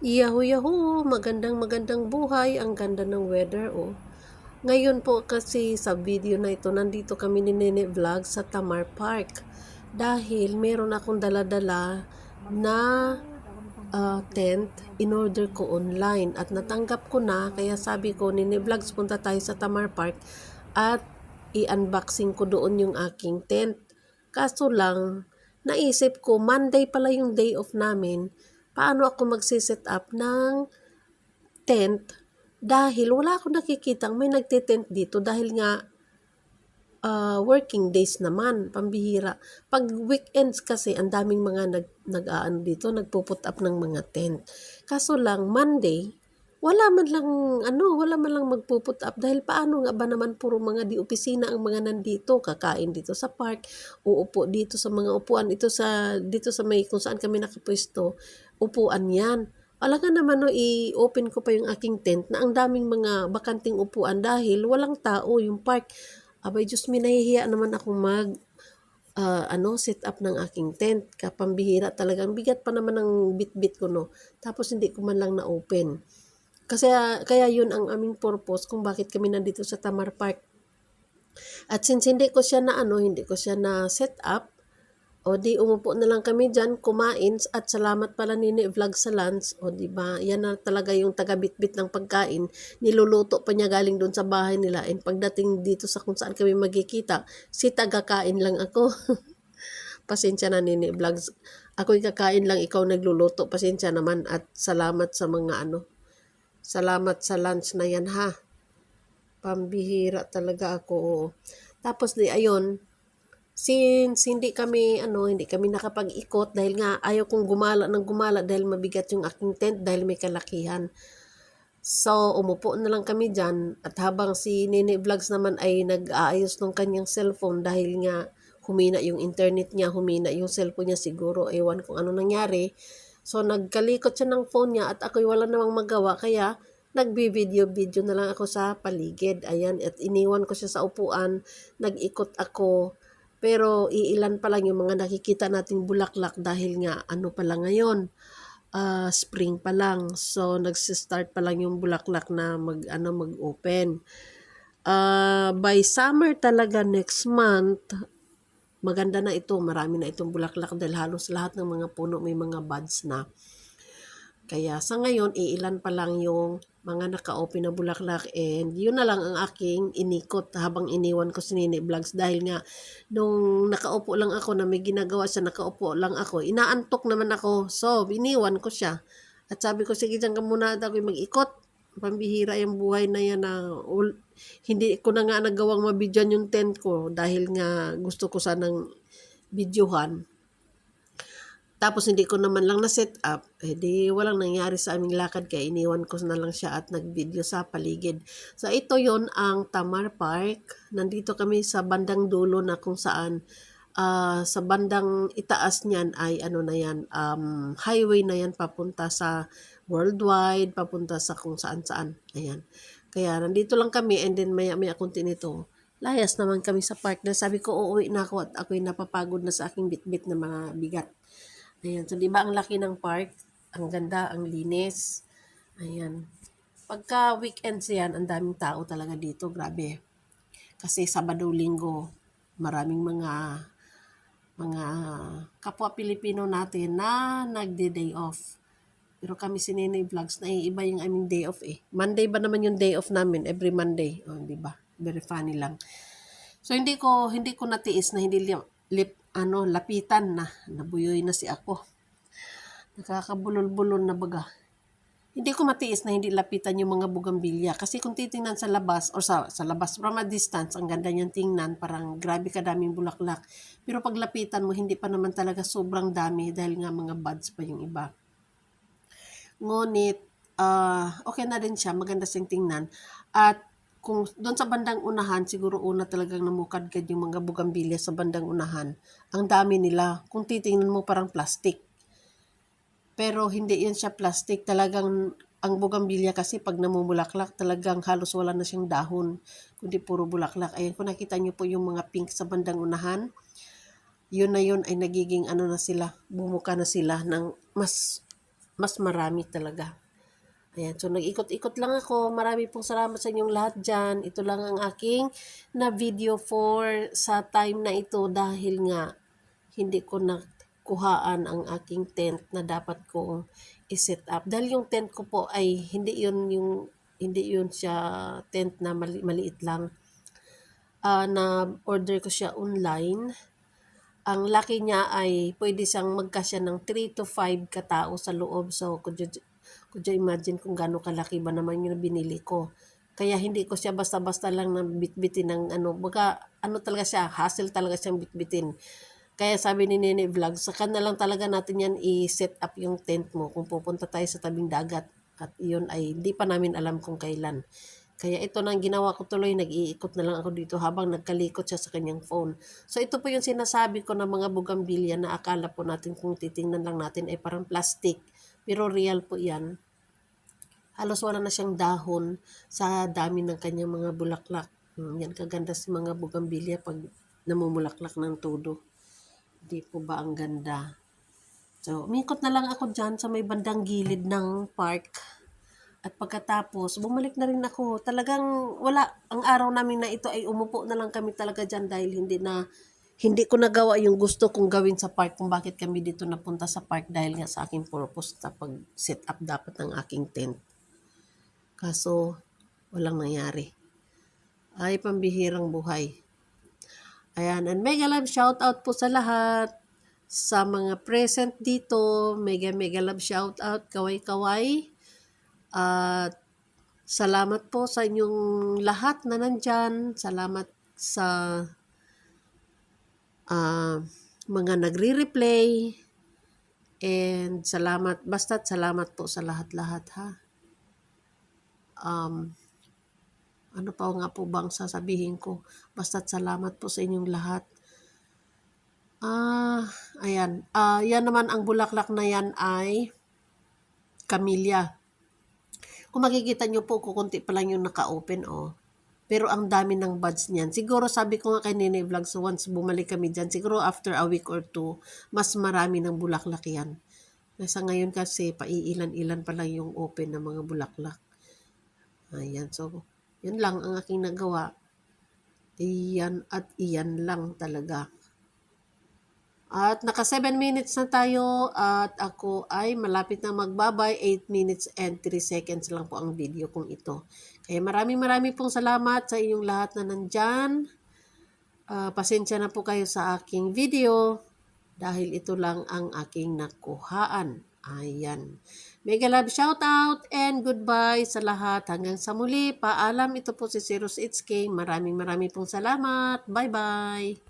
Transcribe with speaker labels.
Speaker 1: Yahoo yahoo! Magandang magandang buhay. Ang ganda ng weather oh. Ngayon po kasi sa video na ito, nandito kami ni Nene Vlog sa Tamar Park. Dahil meron akong daladala na ah, tent, in-order ko online at natanggap ko na kaya sabi ko Nene Vlogs punta tayo sa Tamar Park at i-unboxing ko doon yung aking tent. Kaso lang, naisip ko Monday pala yung day off namin paano ako magsiset up ng tent dahil wala akong nakikitang may nagte-tent dito dahil nga ah, working days naman, pambihira. Pag weekends kasi, ang daming mga nag, nag aano dito, nagpuput up ng mga tent. Kaso lang, Monday, wala man lang, ano, wala man lang magpuput up dahil paano nga ba naman puro mga di opisina ang mga nandito, kakain dito sa park, uupo dito sa mga upuan, ito sa, dito sa may, kung saan kami nakapwesto, upuan yan. Wala nga naman no, i-open ko pa yung aking tent na ang daming mga bakanting upuan dahil walang tao yung park. Abay, Diyos me, nahihiya naman akong mag ah, ano, set up ng aking tent. Kapambihira talaga. Ang bigat pa naman ng bit-bit ko, no. Tapos hindi ko man lang na-open. Kasi kaya yun ang aming purpose kung bakit kami nandito sa Tamar Park. At since hindi ko siya na ano, hindi ko siya na set up, o di umupo na lang kami diyan kumain at salamat pala ni Vlog sa lunch. O di ba? Yan na talaga yung taga-bitbit ng pagkain. Niluluto pa niya galing doon sa bahay nila. And pagdating dito sa kung saan kami magkikita, si taga-kain lang ako. Pasensya na Nini Vlogs. Ako'y kakain lang, ikaw nagluluto. Pasensya naman at salamat sa mga ano. Salamat sa lunch na yan ha. Pambihira talaga ako. Tapos di ayun, since hindi kami ano, hindi kami nakapag-ikot dahil nga ayaw kong gumala ng gumala dahil mabigat yung aking tent dahil may kalakihan. So, umupo na lang kami dyan at habang si Nene Vlogs naman ay nag-aayos ng kanyang cellphone dahil nga humina yung internet niya, humina yung cellphone niya siguro, ewan kung ano nangyari. So, nagkalikot siya ng phone niya at ako'y wala namang magawa kaya nagbi-video-video na lang ako sa paligid. Ayan, at iniwan ko siya sa upuan, nag-ikot ako. Pero iilan pa lang yung mga nakikita nating bulaklak dahil nga ano pa lang ngayon, ah, spring pa lang. So nagsi-start pa lang yung bulaklak na mag ano mag-open. Ah, by summer talaga next month, maganda na ito, marami na itong bulaklak dahil halos lahat ng mga puno may mga buds na. Kaya sa ngayon, iilan pa lang yung mga naka-open na bulaklak and yun na lang ang aking inikot habang iniwan ko si Nini Vlogs dahil nga nung nakaupo lang ako na may ginagawa siya, nakaupo lang ako, inaantok naman ako. So, iniwan ko siya. At sabi ko, sige dyan ka muna at ako'y mag-ikot. Pambihira yung buhay na yan na ul- hindi ko na nga nagawang mabidyan yung tent ko dahil nga gusto ko sanang videohan. Tapos hindi ko naman lang na-set up, eh di walang nangyari sa aming lakad kaya iniwan ko na lang siya at nag-video sa paligid. So ito yon ang Tamar Park. Nandito kami sa bandang dulo na kung saan ah, sa bandang itaas niyan ay ano na yan, um, highway na yan papunta sa worldwide, papunta sa kung saan saan. Ayan. Kaya nandito lang kami and then maya maya kunti nito. Layas naman kami sa park na sabi ko uuwi na ako at ako'y napapagod na sa aking bitbit na mga bigat. Ayan. So, di ba ang laki ng park? Ang ganda, ang linis. Ayan. Pagka weekends yan, ang daming tao talaga dito. Grabe. Kasi Sabado, Linggo, maraming mga mga kapwa Pilipino natin na nagde-day off. Pero kami si Nene Vlogs, naiiba yung aming day off eh. Monday ba naman yung day off namin? Every Monday. O, di ba? Very funny lang. So, hindi ko, hindi ko natiis na hindi li- lip, ano, lapitan na. Nabuyoy na si ako. Nakakabulol-bulol na baga. Hindi ko matiis na hindi lapitan yung mga bugambilya. Kasi kung titingnan sa labas, or sa, sa labas from a distance, ang ganda niyang tingnan, parang grabe kadaming bulaklak. Pero pag lapitan mo, hindi pa naman talaga sobrang dami dahil nga mga buds pa yung iba. Ngunit, ah, okay na din siya, maganda siyang tingnan. At kung doon sa bandang unahan, siguro una talagang namukadkad yung mga bugambilya sa bandang unahan. Ang dami nila. Kung titingnan mo parang plastic. Pero hindi yan siya plastic. Talagang ang bugambilya kasi pag namumulaklak, talagang halos wala na siyang dahon. Kundi puro bulaklak. Ayan, kung nakita niyo po yung mga pink sa bandang unahan, yun na yun ay nagiging ano na sila, bumuka na sila ng mas mas marami talaga. Ayan, so nag-ikot-ikot lang ako. Marami pong salamat sa inyong lahat dyan. Ito lang ang aking na video for sa time na ito dahil nga hindi ko nakuhaan ang aking tent na dapat kong i-set up. Dahil yung tent ko po ay hindi yun yung hindi yun siya tent na mali, maliit lang. Ah, na order ko siya online. Ang laki niya ay pwede siyang magkasya ng 3 to 5 katao sa loob. So, could you, could you imagine kung gaano kalaki ba naman yung binili ko. Kaya hindi ko siya basta-basta lang na bitbitin ng ano. Baga, ano talaga siya, hassle talaga siyang bitbitin. Kaya sabi ni Nene Vlog, saka na lang talaga natin yan i-set up yung tent mo kung pupunta tayo sa tabing dagat. At iyon ay hindi pa namin alam kung kailan. Kaya ito na ang ginawa ko tuloy, nag-iikot na lang ako dito habang nagkalikot siya sa kanyang phone. So ito po yung sinasabi ko ng mga bugambilya na akala po natin kung titingnan lang natin ay parang plastic. Pero real po yan. Halos wala na siyang dahon sa dami ng kanyang mga bulaklak. Hmm, yan kaganda si mga bugambilya pag namumulaklak ng todo. Di po ba ang ganda? So, umikot na lang ako dyan sa may bandang gilid ng park. At pagkatapos, bumalik na rin ako. Talagang wala, ang araw namin na ito ay umupo na lang kami talaga dyan dahil hindi na, hindi ko nagawa yung gusto kong gawin sa park kung bakit kami dito napunta sa park dahil nga sa aking purpose sa pag-set up dapat ng aking tent. Kaso, walang nangyari. Ay, pambihirang buhay. Ayan, and mega love shout out po sa lahat. Sa mga present dito, mega mega love shout out, kaway-kaway. At salamat po sa inyong lahat na nandyan. Salamat sa ah, mga nagre-replay. And salamat, basta't salamat po sa lahat-lahat ha. Um, ano pa nga po bang sasabihin ko? Basta't salamat po sa inyong lahat. Ah, ayan. Ah, yan naman ang bulaklak na yan ay camellia. Kung makikita nyo po, kukunti pa lang yung naka-open, oh. Pero ang dami ng buds niyan. Siguro sabi ko nga kay Nene Vlog, so once bumalik kami dyan, siguro after a week or two, mas marami ng bulaklak yan. Nasa ngayon kasi, paiilan-ilan pa lang yung open ng mga bulaklak. Ayan, so, yun lang ang aking nagawa. Iyan at iyan lang talaga. At naka 7 minutes na tayo at ako ay malapit na magbabay 8 minutes and 3 seconds lang po ang video kong ito. Kaya maraming maraming pong salamat sa inyong lahat na nandyan. Ah, pasensya na po kayo sa aking video dahil ito lang ang aking nakuhaan. Ayan. Mega love shout out and goodbye sa lahat. Hanggang sa muli, paalam ito po si Zeros HK. Maraming maraming pong salamat. Bye-bye.